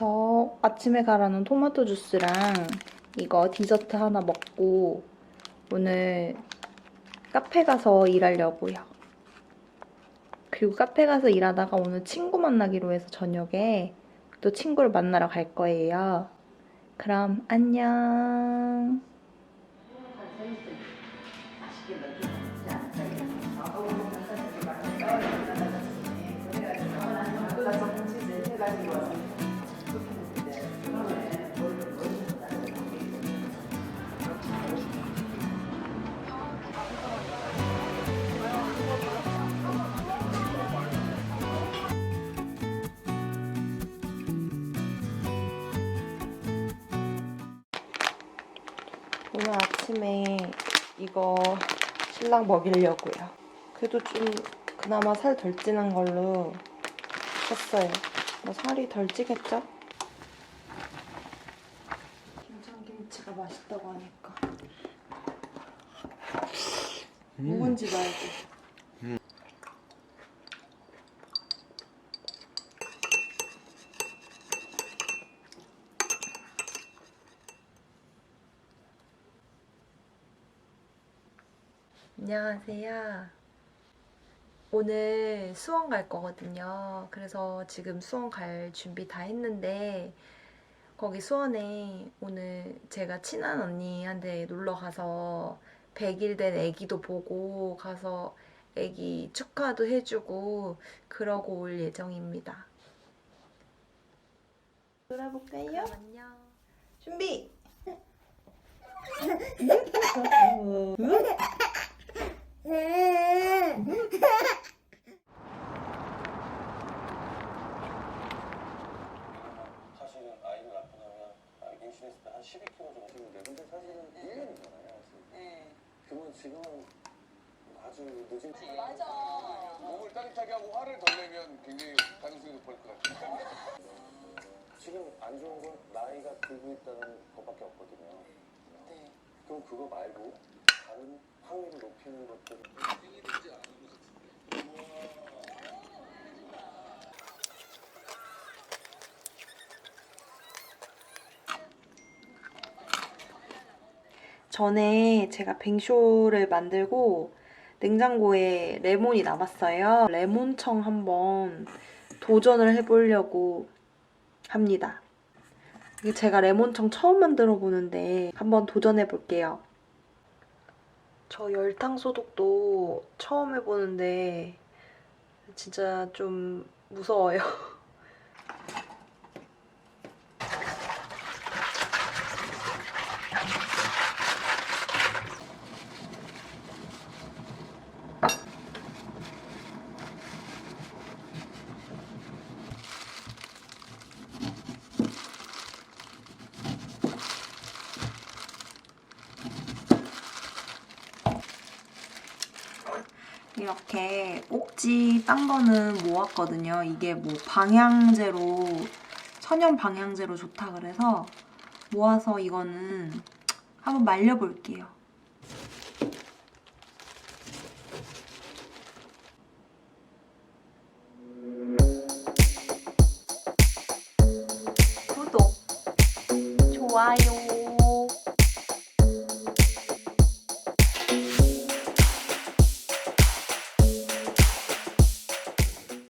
저 아침에 갈아놓은 토마토 주스랑 이거 디저트 하나 먹고 오늘 카페 가서 일하려고요. 그리고 카페 가서 일하다가 오늘 친구 만나기로 해서 저녁에 또 친구를 만나러 갈 거예요. 그럼 안녕. 오늘 아침에 이거 신랑 먹이려고요. 그래도 좀 그나마 살 덜 찌는 걸로 샀어요. 뭐 살이 덜 찌겠죠? 김장김치가 맛있다고 하니까 묵은지 말고 안녕하세요. 오늘 수원 갈 거거든요. 그래서 지금 수원 갈 준비 다 했는데 거기 수원에 오늘 제가 친한 언니한테 놀러 가서 100일 된 아기도 보고 가서 아기 축하도 해주고 그러고 올 예정입니다. 놀아볼까요? 안녕. 준비. 사실은 아이를 낳고 나면 아, 임신했을 때 한 12kg 정도 되는데 근데 사실은 1년이잖아요 사실. 네. 그러면 지금은 아주 늦은 맞아. 몸을 따뜻하게 하고 화를 덜 내면 굉장히 가능성이 높을 것 같아요. 지금 안 좋은 건 나이가 들고 있다는 것밖에 없거든요 네. 그럼 그거 말고 다른 확률을 높이는 것들 전에 제가 뱅쇼를 만들고 냉장고에 레몬이 남았어요. 레몬청 한번 도전을 해보려고 합니다. 제가 레몬청 처음 만들어 보는데 한번 도전해 볼게요. 저 열탕 소독도 처음 해보는데 진짜 좀 무서워요. 이렇게 꼭지 딴 거는 모았거든요. 이게 뭐 방향제로 천연 방향제로 좋다 그래서 모아서 이거는 한번 말려볼게요. 구독, 좋아요.